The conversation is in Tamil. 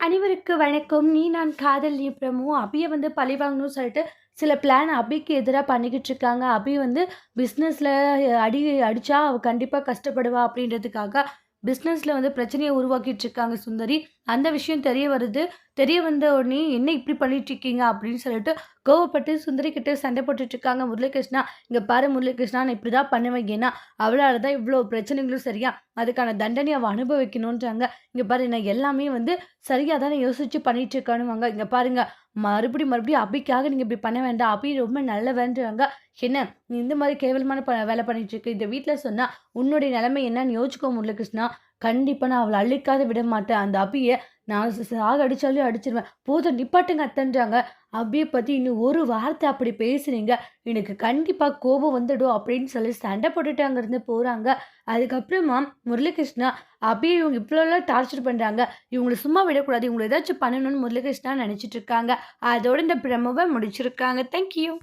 அனைவருக்கு வணக்கம். நீ நான் காதல் நீ பிரமு. அபிய வந்து பழி வாங்கணும்னு சொல்லிட்டு சில பிளான் அபிக்கு எதிராக பண்ணிக்கிட்டு இருக்காங்க. அபி வந்து பிஸ்னஸில் அடி அடித்தா அவள் கண்டிப்பாக கஷ்டப்படுவா அப்படின்றதுக்காக பிஸ்னஸில் வந்து பிரச்சனையை உருவாக்கிட்டு இருக்காங்க சுந்தரி. அந்த விஷயம் தெரிய வருது. தெரிய வந்த உடனே என்ன இப்படி பண்ணிட்டு இருக்கீங்க அப்படின்னு சொல்லிட்டு கோவப்பட்டு சுந்தரி கிட்ட சண்டை போட்டுட்டு இருக்காங்க முரளிகிருஷ்ணா. இங்கே பாரு முரளிகிருஷ்ணா நான் இப்படி தான் பண்ணுவேன். ஏன்னா அவளால் தான் இவ்வளோ பிரச்சனைகளும் சரியா அதுக்கான தண்டனைய அவள் அனுபவிக்கணுன்றாங்க. இங்கே பாரு நான் எல்லாமே வந்து சரியாக தானே யோசிச்சு பண்ணிட்டு இருக்கேன்னுவாங்க. இங்கே பாருங்க மறுபடியும் மறுபடியும் அபிக்காக நீங்கள் இப்படி பண்ண வேண்டாம். அபி ரொம்ப நல்லவன்றாங்க. என்ன நீ இந்த மாதிரி கேவலமான ப வேலை பண்ணிட்டு இந்த வீட்டில் சொன்னால் உன்னுடைய நிலைமை என்னன்னு யோசிச்சுக்கோ முரளிகிருஷ்ணா. கண்டிப்பாக நான் அவளை அழிக்காத விட மாட்டேன். அந்த அபியை நான் சாக அடித்தாலும் அடிச்சிருவேன் போதும் நிப்பாட்டுங்க அத்தன்றாங்க. அபியை பற்றி இன்னும் ஒரு வார்த்தை அப்படி பேசுகிறீங்க எனக்கு கண்டிப்பாக கோபம் வந்துடும் அப்படின்னு சொல்லி சண்டை போட்டுட்டு அங்கேருந்து போகிறாங்க அதுக்கப்புறமா முரளிகிருஷ்ணா அபியை இவங்க இவ்வளோலாம் டார்ச்சர் பண்ணுறாங்க இவங்கள சும்மா விடக்கூடாது. இவங்களை ஏதாச்சும் பண்ணணும்னு முரளிகிருஷ்ணா நினச்சிட்டு இருக்காங்க. அதோட இந்த பிரமவை முடிச்சிருக்காங்க. Thank you.